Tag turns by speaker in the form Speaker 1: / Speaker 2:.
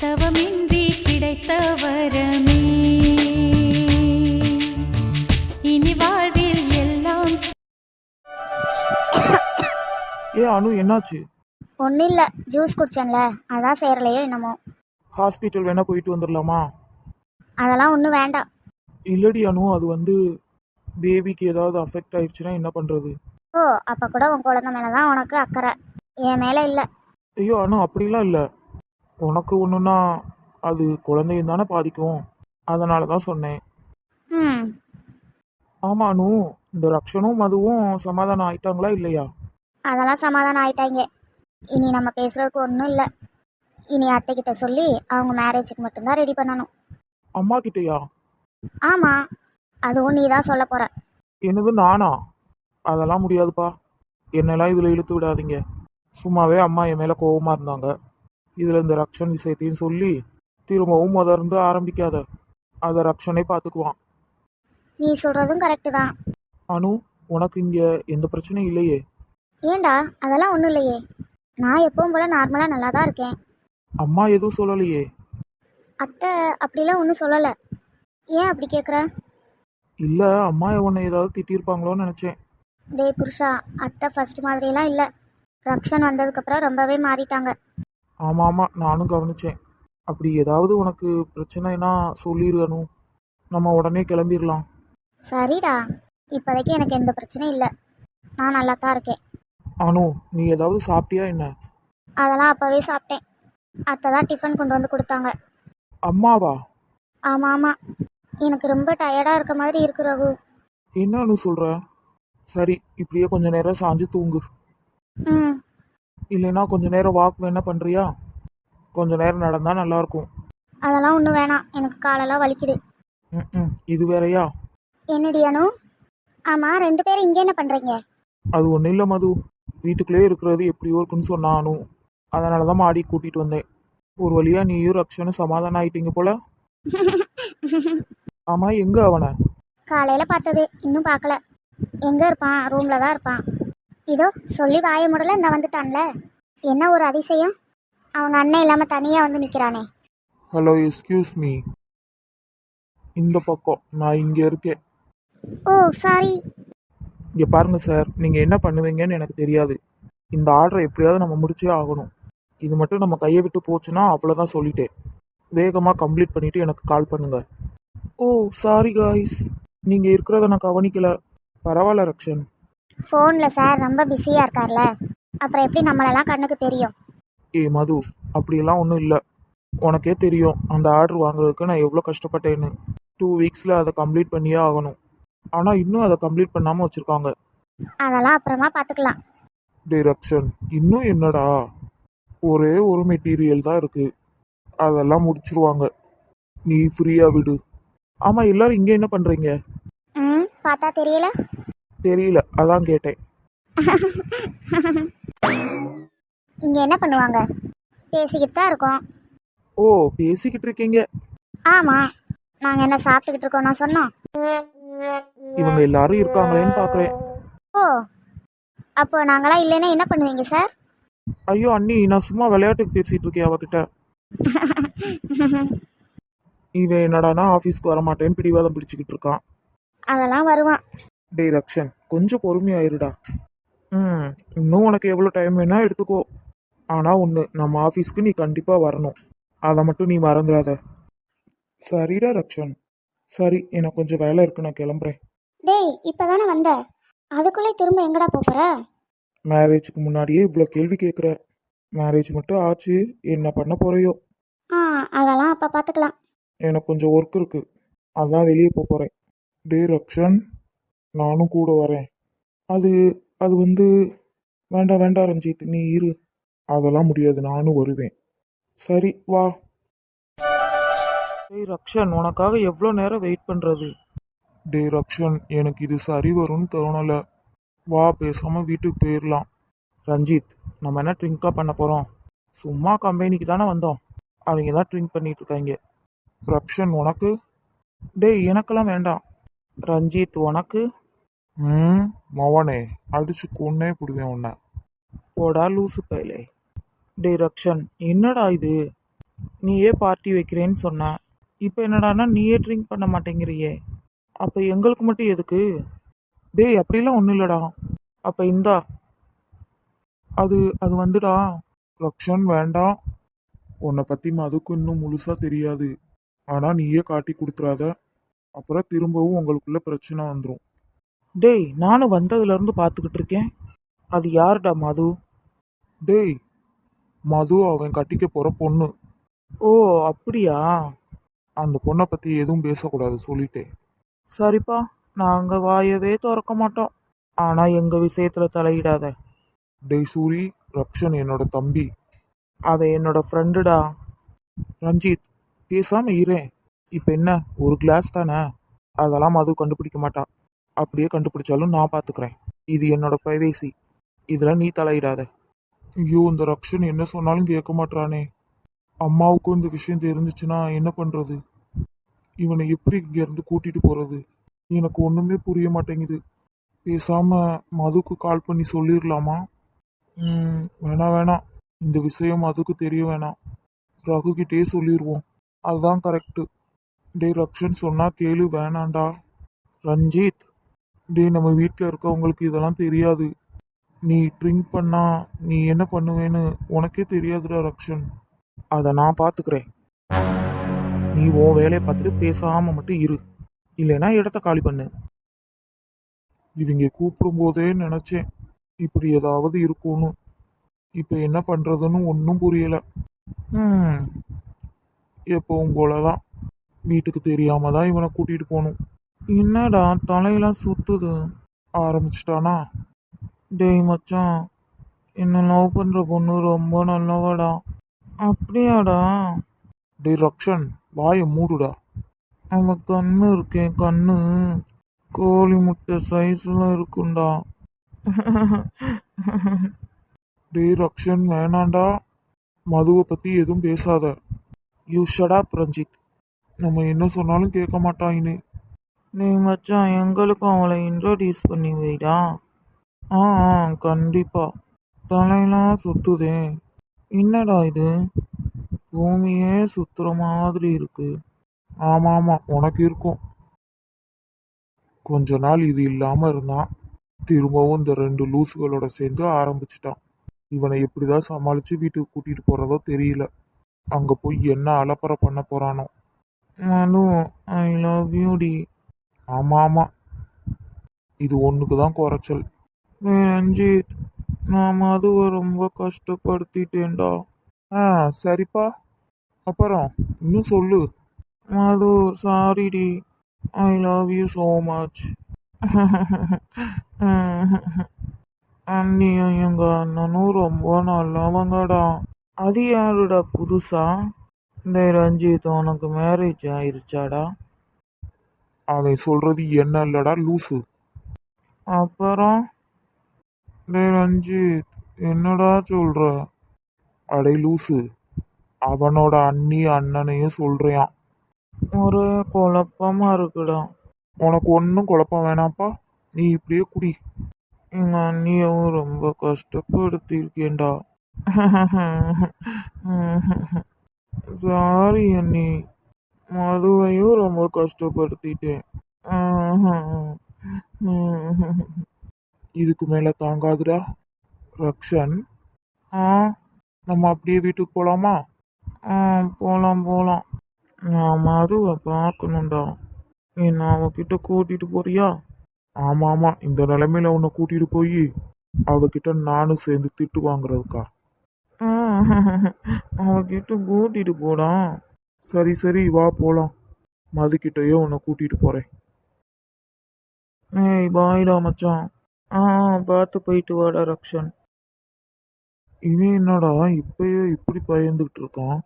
Speaker 1: தவமின்றி கிடைத்த வரமே இனி வாழ்வில் எல்லாம்
Speaker 2: ஏ அனு என்னாச்சு?
Speaker 3: ஒன்றும் இல்லை ஜூஸ் குடிச்சேன்ல அதான் சேரலையோ என்னமோ.
Speaker 2: ஹாஸ்பிட்டல் வேணா போயிட்டு வந்துடலாமா
Speaker 3: அதெல்லாம் ஒன்றும் வேண்டாம்.
Speaker 2: இல்லடி அனு அது வந்து பேபிக்கு ஏதாவது அஃபெக்ட் ஆயிடுச்சுன்னா என்ன பண்ணுறது
Speaker 3: ஓ அப்போ கூட உன் குழந்தை மேலே தான் உனக்கு அக்கறை. என் மேலே இல்லை.
Speaker 2: ஐயோ அனு அப்படிலாம் இல்லை. உனக்கு ஒன்றுனா அது குழந்தையும் தானே பாதிக்கும். அதனால தான் சொன்னேன்.
Speaker 3: ம்.
Speaker 2: அனு இந்த ரக்ஷனும் மதுவும் சமாதானம் ஆயிட்டாங்களா இல்லையா?
Speaker 3: அதெல்லாம் சமாதானம் ஆயிட்டாங்க. இனி நம்ம பேசுறதுக்கு ஒன்றும் இல்லை. இனி அத்தைக்கிட்ட சொல்லி அவங்க மேரேஜுக்கு மட்டும்தான் ரெடி பண்ணணும்.
Speaker 2: அம்மா கிட்டயா?
Speaker 3: ஆமாம் அதுவும் நீ தான் சொல்ல போகிற
Speaker 2: என்னது நானா? அதெல்லாம் முடியாதுப்பா. என்னெல்லாம் இதில் இழுத்து விடாதீங்க. சும்மாவே அம்மா என் மேலே கோவமாக இருந்தாங்க. இதில் இந்த ரக்ஷன் விஷயத்தையும் சொல்லி திரும்பவும் முத இருந்து ஆரம்பிக்காத. அதை ரக்ஷனே பார்த்துக்குவான்.
Speaker 3: நீ சொல்கிறதும் கரெக்டு தான்.
Speaker 2: அனு உனக்கு இங்கே எந்த பிரச்சனையும் இல்லையே?
Speaker 3: ஏண்டா? அதெல்லாம் ஒன்றும் இல்லையே. நான் எப்பவும் போல் நார்மலாக நல்லா தான் இருக்கேன்.
Speaker 2: அம்மா எதுவும் சொல்லலையே?
Speaker 3: அத்தை அப்படிலாம் ஒன்றும் சொல்லலை. ஏன் அப்படி கேட்குற
Speaker 2: இல்லை அம்மா உன்னை ஏதாவது திட்டியிருப்பாங்களோன்னு நினச்சேன்.
Speaker 3: டேய் புருஷா அத்தை ஃபர்ஸ்ட் மாதிரிலாம் இல்லை. ரக்ஷன் வந்ததுக்கப்புறம் ரொம்பவே மாறிட்டாங்க.
Speaker 2: ஆமாம் ஆமாம் நானும் கவனிச்சேன். அப்படி ஏதாவது உனக்கு பிரச்சனைனா சொல்லிரு அனு. நம்ம உடனே கிளம்பிடலாம்
Speaker 3: சரிடா. இப்போதைக்கு எனக்கு எந்த பிரச்சனையும் இல்லை. நான் நல்லா தான் இருக்கேன்.
Speaker 2: அனு நீ ஏதாவது சாப்பிட்டியா என்ன?
Speaker 3: அதெல்லாம் அப்போவே சாப்பிட்டேன். அத்தை தான் டிஃபன் கொண்டு வந்து கொடுத்தாங்க.
Speaker 2: அம்மாவா?
Speaker 3: ஆமாம். ஆமாம் எனக்கு ரொம்ப டயர்டாக இருக்க மாதிரி இருக்கு ரகு.
Speaker 2: என்னன்னு சொல்ற? சரி இப்படியே கொஞ்ச நேரம் சாஞ்சு தூங்கு.
Speaker 3: ம்.
Speaker 2: இல்லைன்னா கொஞ்ச நேரம் வாக் வேணா பண்றியா? கொஞ்ச நேரம் நடந்தா நல்லா இருக்கும்
Speaker 3: அதெல்லாம் ஒன்றும் வேணாம். எனக்கு காலெல்லாம் வலிக்குது.
Speaker 2: ம் இது வேறயா?
Speaker 3: என்னடி அனு? ஆமாம் ரெண்டு பேரும் இங்கே என்ன பண்ணுறீங்க
Speaker 2: அது ஒன்றும் இல்லை மது. வீட்டுக்குள்ளே இருக்கிறது எப்படியோ இருக்குன்னு சொன்னானு அதனால தான் மாடி கூட்டிட்டு வந்தேன். ஒரு வழியா நீயும் ரக்ஷனும் சமாதானம் ஆயிட்டீங்க போல. ஆமா எங்க அவனை?
Speaker 3: காலையில் பார்த்தது. இன்னும் பார்க்கல. எங்கே இருப்பான்? ரூமில் தான் இருப்பான். இதோ சொல்லி வாய முடல இந்த வந்துட்டான்ல. என்ன ஒரு அதிசயம்? அவங்க அண்ணன் இல்லாமல் தனியாக வந்து நிற்கிறானே
Speaker 2: ஹலோ எஸ்கியூஸ் மீ இந்த பக்கம் நான் இங்க இருக்கேன்.
Speaker 3: ஓ சாரி
Speaker 2: இங்க பாருங்க சார் நீங்க என்ன பண்ணுவீங்கன்னு எனக்கு தெரியாது. இந்த ஆர்டரை எப்படியாவது நம்ம முடிச்சே ஆகணும். இது மட்டும் நம்ம கையை விட்டு போச்சுன்னா அவ்வளோதான் சொல்லிட்டேன். வேகமா கம்ப்ளீட் பண்ணிட்டு எனக்கு கால் பண்ணுங்க. ஓ சாரி காய்ஸ் நீங்க இருக்கிறத நான் கவனிக்கல. பரவாயில்ல ரக்ஷன்.
Speaker 3: ஃபோனில் சார் ரொம்ப பிஸியாக இருக்கார்ல. அப்புறம் எப்படி நம்மளெல்லாம் கண்ணுக்கு தெரியும்?
Speaker 2: ஏ மது அப்படியெல்லாம் ஒன்றும் இல்லை. உனக்கே தெரியும் அந்த ஆர்டர் வாங்குறதுக்கு நான் எவ்வளோ கஷ்டப்பட்டேன்னு. டூ வீக்ஸில் அதை கம்ப்ளீட் பண்ணியே ஆகணும். ஆனால் இன்னும் அதை கம்ப்ளீட் பண்ணாமல் வச்சுருக்காங்க.
Speaker 3: அதெல்லாம் அப்புறமா பார்த்துக்கலாம்
Speaker 2: டிரெக்ஷன் இன்னும் என்னடா? ஒரே ஒரு மெட்டீரியல் தான் இருக்கு. அதெல்லாம் முடிச்சிருவாங்க. நீ ஃப்ரீயா விடு. ஆமா எல்லாரும் இங்க என்ன பண்றீங்க?
Speaker 3: ம் பார்த்தா தெரியல.
Speaker 2: தெரியல. அதான் கேட்டேன்.
Speaker 3: இங்கே என்ன பண்ணுவாங்க? பேசிக்கிட்டு தான் இருக்கோம்.
Speaker 2: ஓ பேசிக்கிட்டு இருக்கீங்க.
Speaker 3: ஆமாம் நாங்கள் என்ன சாப்பிட்டுக்கிட்டு இருக்கோம் நான் சொன்னோம்.
Speaker 2: இவங்க எல்லாரும் இருக்காங்களேன்னு பாக்குறேன்.
Speaker 3: ஓ. அப்போ நாங்களாம் இல்லைன்னா என்ன பண்ணுவீங்க சார்?
Speaker 2: ஐயோ அண்ணி நான் சும்மா விளையாட்டுக்கு பேசிட்டு இருக்கேன் அவகிட்ட. இவன் என்னடானா ஆஃபீஸ்க்கு வர மாட்டேன்னு பிடிவாதம் பிடிச்சிக்கிட்டு இருக்கான்.
Speaker 3: அதெல்லாம் வருவான்.
Speaker 2: டேய் ரக்ஷன் கொஞ்சம் பொறுமையாயிருடா. ம் இன்னும் உனக்கு எவ்வளோ டைம் வேணா எடுத்துக்கோ. ஆனால் ஒன்று நம்ம ஆஃபீஸ்க்கு நீ கண்டிப்பாக வரணும். அதை மட்டும் நீ மறந்துடாத. சரிடா ரக்ஷன். சரி எனக்கு கொஞ்சம் வேலை இருக்கு நான் கிளம்புறேன்.
Speaker 3: டேய் இப்போ தானே வந்த? அதுக்குள்ளே திரும்ப எங்கடா போப் போற?
Speaker 2: மேரேஜுக்கு முன்னாடியே இவ்வளோ கேள்வி கேட்குற மேரேஜ் மட்டும் ஆச்சு என்ன பண்ண போறையோ?
Speaker 3: ஆ அதெல்லாம் அப்போ பார்த்துக்கலாம்
Speaker 2: எனக்கு கொஞ்சம் ஒர்க் இருக்கு. அதான் வெளியே போக போகிறேன் டே ரக்ஷன். நானும் கூட வரேன். அது அது வந்து வேண்டாம் வேண்டாம் ரஞ்சித் நீ இரு. அதெல்லாம் முடியாது நானும் வருவேன். சரி வா. டேய் ரக்ஷன் உனக்காக எவ்வளோ நேரம் வெயிட் பண்ணுறது டே ரக்ஷன் எனக்கு இது சரி வரும்னு தோணலை. வா பேசாம வீட்டுக்கு போயிடலாம் ரஞ்சித் நம்ம என்ன ட்ரிங்காக பண்ண போகிறோம் சும்மா கம்பெனிக்கு தானே வந்தோம். அவங்க தான் ட்ரிங்க் பண்ணிட்டு இருக்காங்க. ரக்ஷன் உனக்கு? டேய் எனக்கெல்லாம் வேண்டாம். ரஞ்சித் உனக்கு? ம் மவனே அடிச்சு கொன்னே பிடுவேன் உன்னை போடா லூசு பயலே டேய் ரக்ஷன் என்னடா இது நீயே பார்ட்டி வைக்கிறேன்னு சொன்ன இப்போ என்னடான்னா நீயே ட்ரிங்க் பண்ண மாட்டேங்கிறியே அப்போ எங்களுக்கு மட்டும் எதுக்கு டேய் அப்படிலாம் ஒன்றும் இல்லைடா அப்போ இந்தா அது அது வந்துடா ரக்ஷன் வேண்டாம் உன்னை பற்றி மதுக்கு இன்னும் முழுசாக தெரியாது ஆனால் நீயே காட்டி கொடுத்துறாத அப்புறம் திரும்பவும் உங்களுக்குள்ள பிரச்சனை வந்துடும் டேய் நானும் வந்ததுலேருந்து பார்த்துக்கிட்டு இருக்கேன். அது யாருடா மது? டேய் மது அவன் கட்டிக்க போகிற பொண்ணு. ஓ அப்படியா? அந்த பொண்ணை பற்றி எதுவும் பேசக்கூடாது சொல்லிட்டேன். சரிப்பா நாங்கள் வாயவே திறக்க மாட்டோம். ஆனால் எங்கள் விஷயத்தில் தலையிடாத. டேய் சூரி ரக்ஷன் என்னோட தம்பி. அவன் என்னோட ஃப்ரெண்டுடா ரஞ்சித் பேசாம இரேன் இப்போ என்ன ஒரு கிளாஸ் தானே? அதெல்லாம் மது கண்டுபிடிக்க மாட்டா. அப்படியே கண்டுபிடிச்சாலும் நான் பார்த்துக்கிறேன் இது என்னோட ப்ரைவேசி இதில் நீ தலையிடாத. ஐயோ இந்த ரக்ஷன் என்ன சொன்னாலும் கேட்க மாட்றானே. அம்மாவுக்கும் இந்த விஷயம் தெரிஞ்சிச்சுன்னா என்ன பண்ணுறது இவனை எப்படி இங்கேருந்து கூட்டிகிட்டு போகிறது எனக்கு ஒன்றுமே புரிய மாட்டேங்குது. பேசாமல் மதுக்கு கால் பண்ணி சொல்லிடலாமா வேணா வேணாம் வேணாம் இந்த விஷயம் மதுக்கு தெரிய வேணாம். ரகுகிட்டே சொல்லிடுவோம் அதுதான் கரெக்டு டே ரக்ஷன் சொன்னால் கேளு வேணாண்டா. ரஞ்சித். டே நம்ம வீட்டில் இருக்கவங்களுக்கு இதெல்லாம் தெரியாது. நீ ட்ரிங்க் பண்ணா நீ என்ன பண்ணுவேன்னு உனக்கே தெரியாதுடா ரக்ஷன். அதை நான் பார்த்துக்கிறேன் நீ உன் வேலையை பார்த்துட்டு பேசாமல் மட்டும் இரு. இல்லைன்னா இடத்த காலி பண்ணு. இவங்க கூப்பிடும் போதே இப்படி ஏதாவது இருக்கும்னு. இப்போ என்ன பண்ணுறதுன்னு ஒன்றும் புரியலை. ம் போல தான் வீட்டுக்கு தெரியாமல் தான் இவனை கூட்டிகிட்டு போகணும். என்னடா தலையெல்லாம் சுத்துது? ஆரம்பிச்சிட்டானா? டேய் மச்சான் என்ன லவ் பண்ற பொண்ணு ரொம்ப நல்லவாடா. அப்படியாடா? டேய் ரக்ஷன் வாயை மூடுடா. அவன் கண்ணு இருக்கேன் கண்ணு. கோழி முட்டை சைஸ்ல இருக்குண்டா டேய் ரக்ஷன் வேணாண்டா மதுவை பத்தி எதுவும் பேசாத. யூ ஷடா பிரஞ்சித் நம்ம என்ன சொன்னாலும் கேட்க மாட்டான் நீ மச்சான் எங்களுக்கும் அவளை இன்ட்ரோடியூஸ் பண்ணி வைடா. ஆ ஆ, கண்டிப்பா. தலையெல்லாம் சுத்துதே. என்னடா இது? பூமியே சுத்துற மாதிரி இருக்கு. ஆமா ஆமா உனக்கு இருக்கும். கொஞ்ச நாள் இது இல்லாம இருந்தான் திரும்பவும் இந்த ரெண்டு லூசுகளோட சேர்ந்து ஆரம்பிச்சிட்டான். இவனை எப்படிதான் சமாளிச்சு வீட்டுக்கு கூட்டிட்டு போறதோ தெரியல. அங்க போய் என்ன அலப்பறை பண்ண போறானோ. மனு ஐ லவ் யூ ஆமாம். ஆமாம் இது ஒன்றுக்கு தான் குறைச்சல் ஏய் ரஞ்சித் நான் அதுவை ரொம்ப கஷ்டப்படுத்திட்டேன்டா. ஆ சரிப்பா. அப்புறம் இன்னும் சொல்லு. Madhu சாரிடி. I love you so much அண்ணியும் எங்க அண்ணனும் ரொம்ப நல்லவங்கடா. அது யாருடா புதுசா? இந்த ரஞ்சித் உனக்கு மேரேஜ் ஆயிருச்சாடா? அவன் சொல்றது என்ன இல்லடா லூசு? அப்புறம்? ரஞ்சித் என்னடா சொல்ற? அடே லூசு அவனோட அண்ணி அண்ணனையும் சொல்றியான் ஒரே குழப்பமா இருக்குடா. உனக்கு ஒன்றும் குழப்பம் வேணாப்பா நீ இப்படியே குடி. எங்க அண்ணியவும் ரொம்ப கஷ்டப்படுத்தியிருக்கேன்டா. சாரி அண்ணி. மதுவையும் ரொம்ப கஷ்டப்படுத்திட்டேன். இதுக்கு மேல தாங்காதுடா ரக்ஷன். ஆ நம்ம அப்படியே வீட்டுக்கு போலாமா? ஆ போலாம் போலாம். நான் மதுவை பார்க்கணும்டா. என்ன அவகிட்ட கூட்டிட்டு போறியா? ஆமா ஆமா. இந்த நிலைமையில உன்னை கூட்டிட்டு போய் அவகிட்ட நானும் சேர்ந்து திட்டு வாங்குறதுக்கா? அவகிட்ட கூட்டிட்டு போடா. சரி சரி வா போகலாம் மதுக்கிட்டயே உன்னை கூட்டிட்டு போறேன். ஏய் பாய்டா மச்சான். ஆ பார்த்து போயிட்டு வாடா ரக்ஷன். இவன் என்னடா இப்பயே இப்படி பயந்துகிட்டு இருக்கான்?